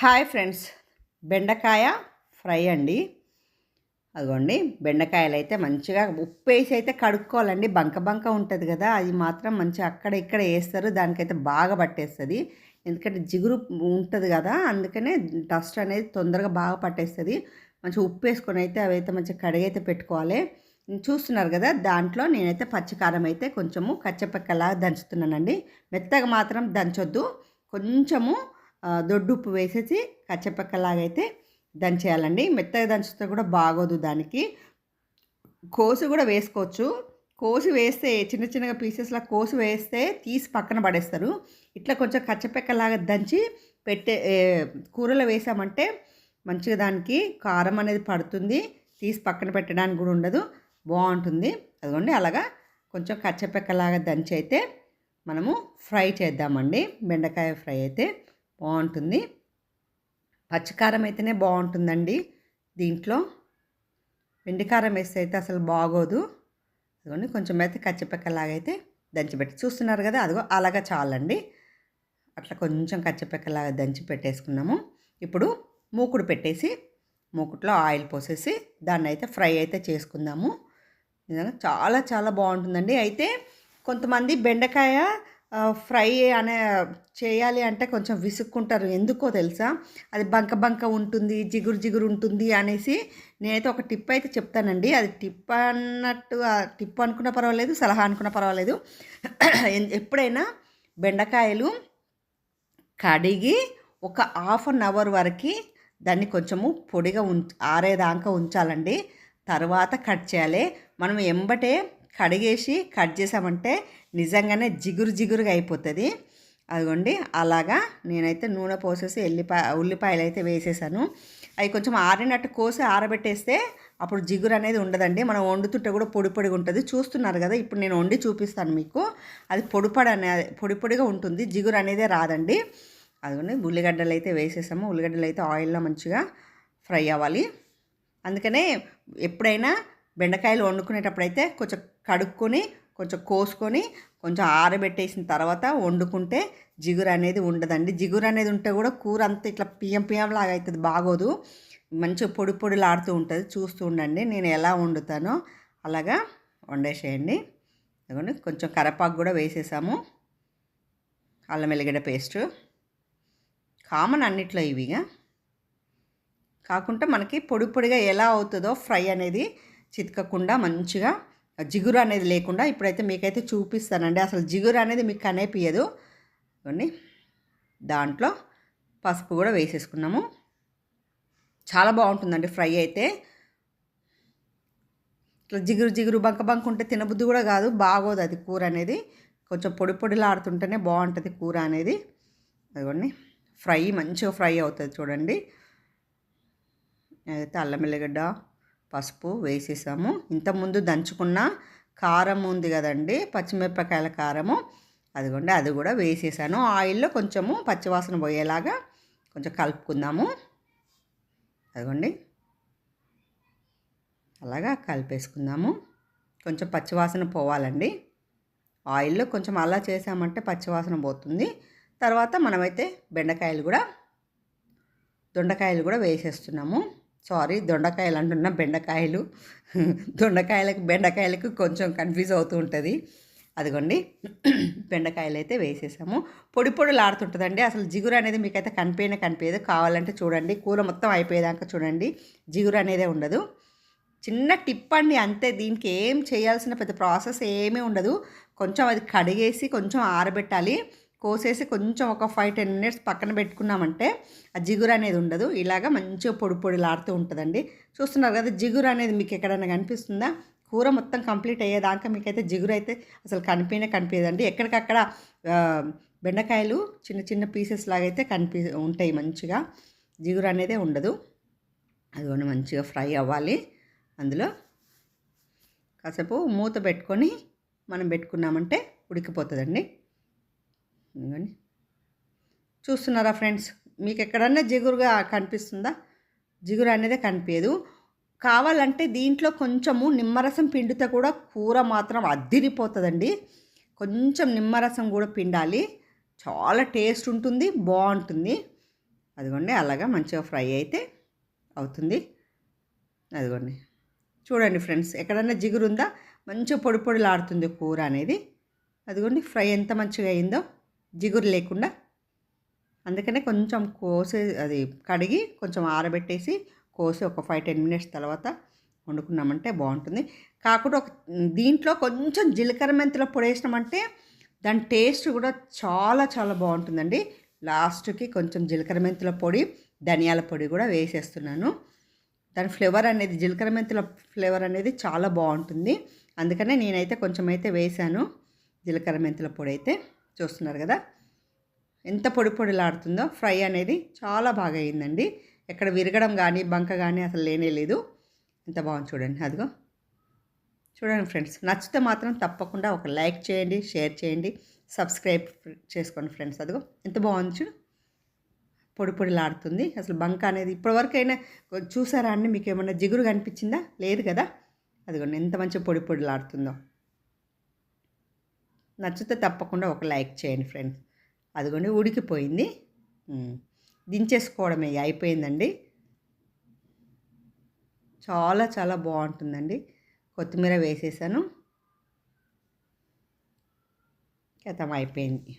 Hi friends. బెండకాయ fry అండి. అదిగోండి బెండకాయలు అయితే మంచిగా ఉప్పు వేసి అయితే కడుక్కోవాలండి. బంక బంక ఉంటుంది కదా అది మాత్రం మంచిగా అక్కడ ఇక్కడ వేస్తారు దానికైతే బాగా పట్టేస్తుంది. ఎందుకంటే జిగురు ఉంటుంది కదా అందుకనే డస్ట్ అనేది తొందరగా బాగా పట్టేస్తుంది. మంచిగా ఉప్పు వేసుకొని అయితే అవి అయితే మంచిగా కడిగైతే పెట్టుకోవాలి. చూస్తున్నారు కదా దాంట్లో నేనైతే పచ్చికారం అయితే కొంచెము కచ్చపెక్కలాగా దంచుతున్నానండి. మెత్తగా మాత్రం దంచొద్దు. కొంచెము దొడ్డుప్పు వేసేసి కచ్చపెక్కలాగైతే దంచేయాలండి. మెత్తగా దంచితే కూడా బాగోదు దానికి. కోసి కూడా వేసుకోవచ్చు. కోసి వేస్తే చిన్న చిన్నగా పీసెస్లా కోసి వేస్తే తీసి పక్కన పడేస్తారు. ఇట్లా కొంచెం కచ్చపెక్కలాగా దంచి పెట్టే కూరలో వేసామంటే మంచిగా దానికి కారం అనేది పడుతుంది. తీసి పక్కన పెట్టడానికి కూడా ఉండదు. బాగుంటుంది. అదిగోండి అలాగా కొంచెం కచ్చపెక్కలాగా దంచి అయితే మనము ఫ్రై చేద్దామండి. బెండకాయ ఫ్రై అయితే. బాగుంటుంది. పచ్చికారం అయితేనే బాగుంటుందండి. దీంట్లో వెండికారం వేస్తే అయితే అసలు బాగోదు. అదిగోండి కొంచెం అయితే కచ్చిపెక్కలాగైతే దంచిపెట్టి చూస్తున్నారు కదా అదిగో అలాగా చాలండి. అట్లా కొంచెం కచ్చిపెక్కలాగా దంచి పెట్టేసుకున్నాము. ఇప్పుడు మూకుడు పెట్టేసి మూకుట్లో ఆయిల్ పోసేసి దాన్ని అయితే ఫ్రై అయితే చేసుకుందాము. నిజంగా చాలా చాలా బాగుంటుందండి. అయితే కొంతమంది బెండకాయ ఫ్రై అనే చేయాలి అంటే కొంచెం విసుక్కుంటారు. ఎందుకో తెలుసా? అది బంక బంక ఉంటుంది జిగురు జిగురు ఉంటుంది అనేసి నేనైతే ఒక టిప్ అయితే చెప్తానండి. అది టిప్ అన్నట్టు టిప్ అనుకున్న పర్వాలేదు సలహా అనుకున్న పర్వాలేదు. ఎప్పుడైనా బెండకాయలు కడిగి ఒక హాఫ్ అన్ అవర్ వరకు దాన్ని కొంచెము పొడిగా ఉం ఆరేదాకా ఉంచాలండి. తర్వాత కట్ చేయాలి. మనం ఎంబటే కడిగేసి కట్ చేసామంటే నిజంగానే జిగురు జిగురుగా అయిపోతుంది. అదిగోండి అలాగా నేనైతే నూనె పోసేసి ఎల్లిపాయ ఉల్లిపాయలు అయితే వేసేసాను. అవి కొంచెం ఆరినట్టు కోసి ఆరబెట్టేస్తే అప్పుడు జిగురు అనేది ఉండదండి. మనం వండుతుంటే కూడా పొడి పొడిగా ఉంటుంది. చూస్తున్నారు కదా ఇప్పుడు నేను వండి చూపిస్తాను మీకు. అది పొడిపడి అనేది అనే పొడి పొడిగా ఉంటుంది. జిగురు అనేదే రాదండి. అదిగోండి ఉల్లిగడ్డలు అయితే వేసేసాము. ఉల్లిగడ్డలు అయితే ఆయిల్లో మంచిగా ఫ్రై అవ్వాలి. అందుకనే ఎప్పుడైనా బెండకాయలు వండుకునేటప్పుడైతే కొంచెం కడుక్కొని కొంచెం కోసుకొని కొంచెం ఆరబెట్టేసిన తర్వాత వండుకుంటే జిగురు అనేది ఉండదండి. జిగురు అనేది ఉంటే కూడా కూర అంతా ఇట్లా పియ్యం పియ్యం లాగా అవుతుంది బాగోదు. మంచిగా పొడి పొడిలాడుతూ ఉంటుంది. చూస్తూ ఉండండి నేను ఎలా వండుతానో. అలాగా వండేసేయండి. ఇదిగోండి కొంచెం కరపాకు కూడా వేసేసాము. అల్లం వెల్లిగడ్డ పేస్ట్. కామన్ అన్నిట్లో ఇవిగా. కాకుండా మనకి పొడి పొడిగా ఎలా అవుతుందో ఫ్రై అనేది చితకకుండా మంచిగా జిగురు అనేది లేకుండా ఇప్పుడైతే మీకైతే చూపిస్తానండి. అసలు జిగురు అనేది మీకు కనేపియదు కొన్ని దాంట్లో పసుపు కూడా వేసేసుకున్నాము. చాలా బాగుంటుందండి ఫ్రై అయితే. ఇట్లా జిగురు జిగురు బంక బంక ఉంటే తినబుద్ధి కూడా కాదు. బాగోదు అది కూర అనేది. కొంచెం పొడి పొడిలాడుతుంటేనే బాగుంటుంది కూర అనేది. అదిగోండి ఫ్రై మంచిగా ఫ్రై అవుతుంది చూడండి. అయితే అల్లం ఎల్లిగడ్డ పసుపు వేసేసాము. ఇంతకుముందు దంచుకున్న కారం ఉంది కదండి పచ్చిమిరపకాయల కారము. అదిగోండి అది కూడా వేసేసాను. ఆయిల్లో కొంచెము పచ్చివాసన పోయేలాగా కొంచెం కలుపుకుందాము. అదిగోండి అలాగా కలిపేసుకుందాము. కొంచెం పచ్చివాసన పోవాలండి. ఆయిల్లో కొంచెం అలా చేసామంటే పచ్చివాసన పోతుంది. తర్వాత మనమైతే బెండకాయలు కూడా దొండకాయలు కూడా వేసేస్తున్నాము. సారీ దొండకాయలు అంటున్నా బెండకాయలు. దొండకాయలకు బెండకాయలకు కొంచెం కన్ఫ్యూజ్ అవుతూ ఉంటుంది. అదిగోండి బెండకాయలు అయితే వేసేసాము. పొడి పొడులు ఆడుతుంటుందండి అసలు జిగురు అనేది మీకైతే కనిపించనే కనిపించదు కావాలంటే చూడండి కూర మొత్తం అయిపోయేదాకా చూడండి జిగురు అనేదే ఉండదు. చిన్న టిప్ అండి అంతే. దీనికి ఏం చేయాల్సిన పెద్ద ప్రాసెస్ ఏమీ ఉండదు. కొంచెం అది కడిగేసి కొంచెం ఆరబెట్టాలి. కోసేసి కొంచెం ఒక ఫైవ్ టెన్ మినిట్స్ పక్కన పెట్టుకున్నామంటే ఆ జిగురు అనేది ఉండదు. ఇలాగ మంచిగా పొడి పొడిలాడుతూ ఉంటుందండి. చూస్తున్నారు కదా జిగురు అనేది మీకు ఎక్కడైనా కనిపిస్తుందా? కూర మొత్తం కంప్లీట్ అయ్యేదాకా మీకైతే జిగురు అయితే అసలు కనిపించనే కనిపించదండి ఎక్కడికక్కడ బెండకాయలు చిన్న చిన్న పీసెస్ లాగైతే కనిపి ఉంటాయి మంచిగా. జిగురు అనేదే ఉండదు. అది కూడా మంచిగా ఫ్రై అవ్వాలి. అందులో కాసేపు మూత పెట్టుకొని మనం పెట్టుకున్నామంటే ఉడికిపోతుందండి. ఇవ్వండి చూస్తున్నారా ఫ్రెండ్స్? మీకు ఎక్కడన్నా జిగురుగా కనిపిస్తుందా? జిగురు అనేది కనిపించదు. కావాలంటే దీంట్లో కొంచెము నిమ్మరసం పిండితే కూడా కూర మాత్రం అద్దిరిపోతుందండి. కొంచెం నిమ్మరసం కూడా పిండాలి. చాలా టేస్ట్ ఉంటుంది బాగుంటుంది. అదిగోండి అలాగా మంచిగా ఫ్రై అయితే అవుతుంది. అదిగోండి. చూడండి ఫ్రెండ్స్ ఎక్కడన్నా జిగురుందా? మంచిగా పొడి పొడిలాడుతుంది కూర అనేది. అదిగోండి ఫ్రై ఎంత మంచిగా అయిందో. జిగురు లేకుండా అందుకనే కొంచెం కోసే అది కడిగి కొంచెం ఆరబెట్టేసి కోసి ఒక ఫైవ్ టెన్ మినిట్స్ తర్వాత వండుకున్నామంటే బాగుంటుంది. కాకుండా ఒక దీంట్లో కొంచెం జీలకర్ర మెంతుల పొడి వేసినామంటే దాని టేస్ట్ కూడా చాలా చాలా బాగుంటుందండి. లాస్ట్కి కొంచెం జీలకర్ర మెంతుల పొడి ధనియాల పొడి కూడా వేసేస్తున్నాను. దాని ఫ్లేవర్ అనేది జీలకర్ర మెంతుల ఫ్లేవర్ అనేది చాలా బాగుంటుంది. అందుకనే నేనైతే కొంచెం అయితే వేసాను జీలకర్ర మెంతుల పొడి అయితే. చూస్తున్నారు కదా? ఎంత పొడి పొడిలాడుతుందో ఫ్రై అనేది చాలా బాగా అయిందండి ఎక్కడ విరగడం కానీ బంక కానీ అసలు లేనే లేదు. ఎంత బాగుంది చూడండి అదిగో. చూడండి ఫ్రెండ్స్ నచ్చితే మాత్రం తప్పకుండా ఒక లైక్ చేయండి షేర్ చేయండి సబ్స్క్రైబ్ చేసుకోండి ఫ్రెండ్స్ అదిగో. ఎంత బాగుంది చూడు. పొడి పొడిలాడుతుంది. అసలు బంక అనేది ఇప్పటివరకు అయినా చూసారా అండి? మీకు ఏమన్నా జిగురు కనిపించిందా? లేదు కదా? అదిగోండి ఎంత మంచి పొడి పొడిలాడుతుందో. నచ్చితే తప్పకుండా ఒక లైక్ చేయండి ఫ్రెండ్స్. అదిగోండి ఉడికిపోయింది. దించేసుకోవడమే అయిపోయిందండి. చాలా చాలా బాగుంటుందండి. కొత్తిమీర వేసేసాను. కథం అయిపోయింది.